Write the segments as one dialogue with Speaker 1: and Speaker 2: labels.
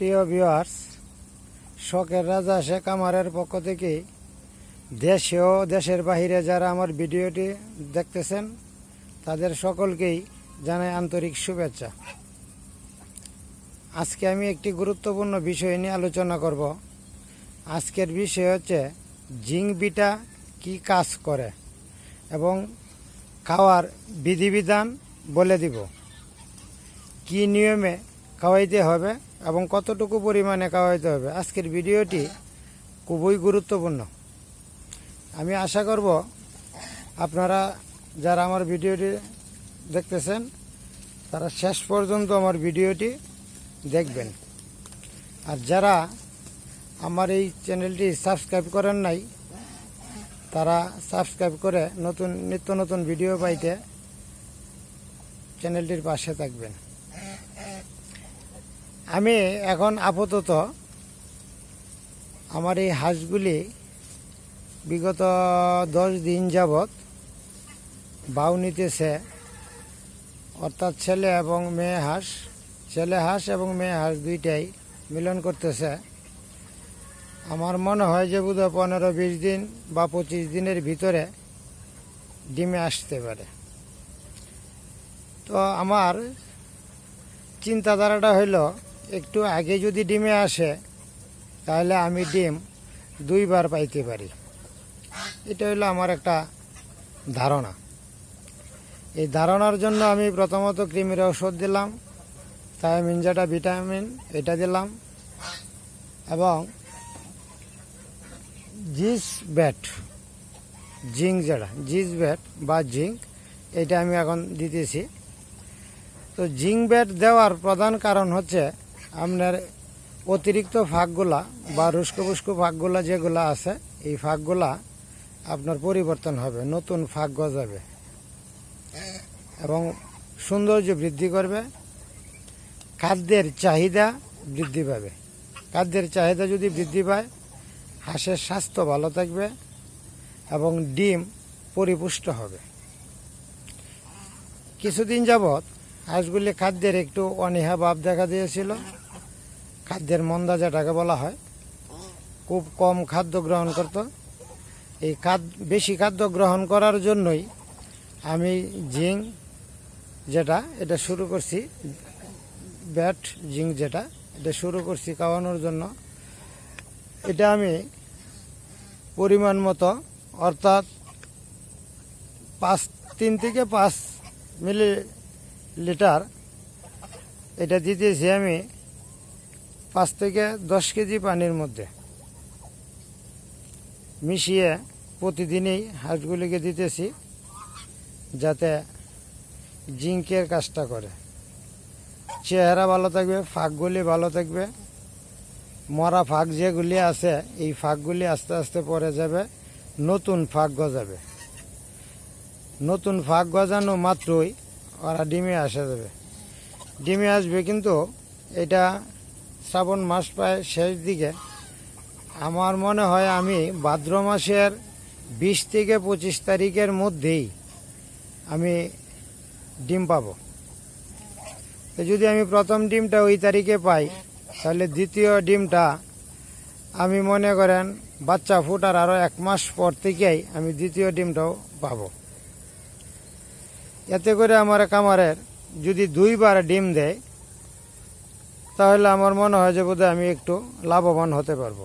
Speaker 1: প্রিয় ভিউয়ার্স শখের রাজা শেখ আমারের পক্ষ থেকে দেশে ও দেশের বাহিরে যারা আমার ভিডিওটি দেখতেছেন, তাদের সকলকেই জানাই আন্তরিক শুভেচ্ছা। আজকে আমি একটি গুরুত্বপূর্ণ বিষয় নিয়ে আলোচনা করব। আজকের বিষয় হচ্ছে জিঙ্ক বিটা কি কাজ করে এবং খাওয়ার বিধিবিধান বলে দিব। কি নিয়মে খাওয়াইতে হবে এবং কতটুকু পরিমাণে খাওয়াইতে হবে। আজকের ভিডিওটি খুবই গুরুত্বপূর্ণ। আমি আশা করব আপনারা যারা আমার ভিডিওটি দেখতেছেন, তারা শেষ পর্যন্ত আমার ভিডিওটি দেখবেন। আর যারা আমার এই চ্যানেলটি সাবস্ক্রাইব করেন নাই, তারা সাবস্ক্রাইব করে নতুন, নিত্য নতুন ভিডিও পাইতে চ্যানেলটির পাশে থাকবেন। আমি এখন আপাতত আমার এই হাঁসগুলি বিগত দশ দিন যাবৎ বাউ নিতেছে। অর্থাৎ ছেলে এবং মেয়ে হাঁস, ছেলে হাঁস এবং মেয়ে হাঁস দুইটাই মিলন করতেছে। আমার মনে হয় যে বোধহয় পনেরো, বিশ দিন বা পঁচিশ দিনের ভিতরে ডিমে আসতে পারে। তো আমার চিন্তাধারাটা হইল একটু আগে যদি ডিমে আসে, তাহলে আমি ডিম দুইবার পাইতে পারি। এটা হলো আমার একটা ধারণা। এই ধারণার জন্য আমি প্রথমত কৃমির ঔষধ দিলাম থায়ামিন যেটা ভিটামিন এটা দিলাম, এবং জিস ব্যাট, জিঙ্ক যেটা, জিস ব্যাট বা জিঙ্ক, এটা আমি এখন দিতেছি। তো জিঙ্ক ব্যাট দেওয়ার প্রধান কারণ হচ্ছে আপনার অতিরিক্ত ফাঁকগুলা বা রুস্কো ফুস্কো ফাঁকগুলা যেগুলা আছে, এই ফাঁকগুলা আপনার পরিবর্তন হবে, নতুন ফাঁক গজাবে। এবং সৌন্দর্য বৃদ্ধি করবে, খাদ্যের চাহিদা বৃদ্ধি পাবে। খাদ্যের চাহিদা যদি বৃদ্ধি পায়, হাঁসের স্বাস্থ্য ভালো থাকবে এবং ডিম পরিপুষ্ট হবে। কিছুদিন যাবৎ হাঁসগুলি খাদ্যের একটু অনীহা ভাব দেখা দিয়েছিল। খাদ্যের মন্দা যেটাকে বলা হয়, খুব কম খাদ্য গ্রহণ করত। এই খাদ, বেশি খাদ্য গ্রহণ করার জন্যই আমি জিং যেটা, এটা শুরু করছি, ব্যাট জিং যেটা, এটা শুরু করছি খাওয়ানোর জন্য। এটা আমি পরিমাণ মতো, অর্থাৎ পাঁচ, তিন থেকে পাঁচ মিলি লিটার, এটা দিতেছি আমি পাঁচ থেকে দশ কেজি পানির মধ্যে। মিশিয়ে প্রতিদিনই হাঁসগুলিকে দিতেছি যাতে জিঙ্কের কাজটা করে। চেহারা ভালো থাকবে, ফাঁকগুলি ভালো থাকবে। মরা ফাঁক যেগুলি আছে, এই ফাঁকগুলি আস্তে আস্তে পরে যাবে, নতুন ফাঁক গজাবে। নতুন ফাঁক গজানো মাত্রই ওরা ডিমে আসা যাবে ডিমে আসবে কিন্তু এটা শ্রাবণ মাস প্রায় শেষ দিকে। আমার মনে হয় আমি ভাদ্র মাসের বিশ থেকে পঁচিশ তারিখের মধ্যেই আমি ডিম পাব। তো যদি আমি প্রথম ডিমটা ওই তারিখে পাই, তাহলে দ্বিতীয় ডিমটা আমি মনে করেন বাচ্চা ফুটার আরও এক মাস পর থেকেই আমি দ্বিতীয় ডিমটাও পাবো। এতে করে আমার কামারের যদি দুইবার ডিম দেয়, তাহলে আমার মনে হয় যে বোধহয় আমি একটু লাভবান হতে পারব।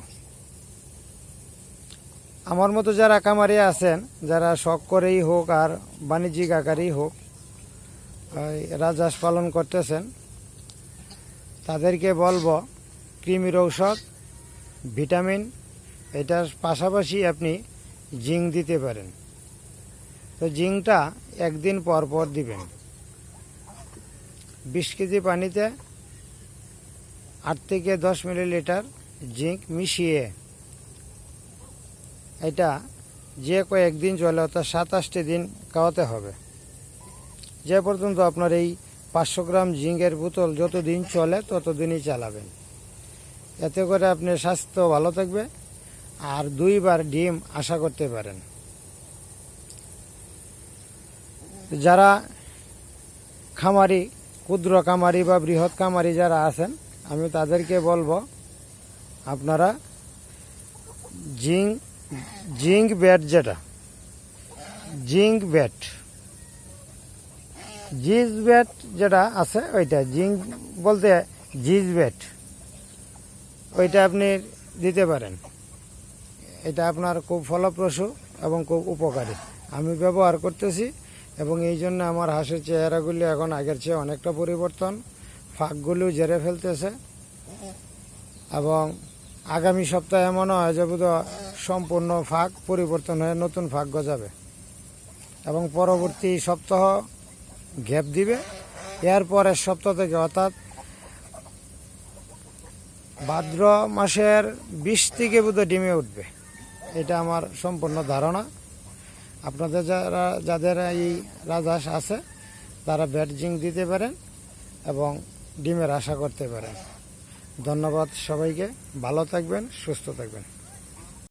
Speaker 1: আমার মতো যারা কামারি আছেন, যারা শখ করেই হোক আর বাণিজ্যিক আকারেই হোক রাজহাঁস পালন করতেছেন, তাদেরকে বলব, কৃমির ঔষধ, ভিটামিন, এটার পাশাপাশি আপনি জিঙ্ক দিতে পারেন। তো জিঙ্কটা একদিন পর পর দিবেন। বিশ কেজি পানিতে আট থেকে দশ মিলিলিটার জিঙ্ক মিশিয়ে এটা যে কয়েকদিন চলে অর্থাৎ সাতাশটি দিন খাওয়াতে হবে। যে পর্যন্ত আপনার এই পাঁচশো গ্রাম জিঙ্কের বোতল যতদিন চলে ততদিনই চালাবেন। এতে করে আপনার স্বাস্থ্য ভালো থাকবে আর দুইবার ডিম আশা করতে পারেন। যারা খামারি, ক্ষুদ্র কামারি বা বৃহৎ কামারি যারা আছেন, আমি তাদেরকে বলব, আপনারা জিঙ্ক জিঙ্ক ব্যাট যেটা, জিঙ্ক ব্যাট, জিজ ব্যাট যেটা আছে, ওইটা, জিঙ্ক বলতে জিজ ব্যাট, ওইটা আপনি দিতে পারেন। এটা আপনার খুব ফলপ্রসূ এবং খুব উপকারী। আমি ব্যবহার করতেছি এবং এই জন্য আমার হাঁসের চেহারাগুলি এখন আগের চেয়ে অনেকটা পরিবর্তন। ফাঁকগুলিও জেরে ফেলতেছে। এবং আগামী সপ্তাহে মনে হয় যে সম্পূর্ণ ফাঁক পরিবর্তন হয়ে নতুন ফাঁক গজাবে। এবং পরবর্তী সপ্তাহ গ্যাপ দিবে। এর পরের সপ্তাহ থেকে অর্থাৎ ভাদ্র মাসের বিশ থেকে বোধ ডিমে উঠবে। এটা আমার সম্পূর্ণ ধারণা। আপনাদের যারা, যাদের এই রাজহাঁস আছে, তারা ব্যাট জিঙ্ক দিতে পারেন এবং ডিমের আশা করতে পারেন। ধন্যবাদ সবাইকে। ভালো থাকবেন, সুস্থ থাকবেন।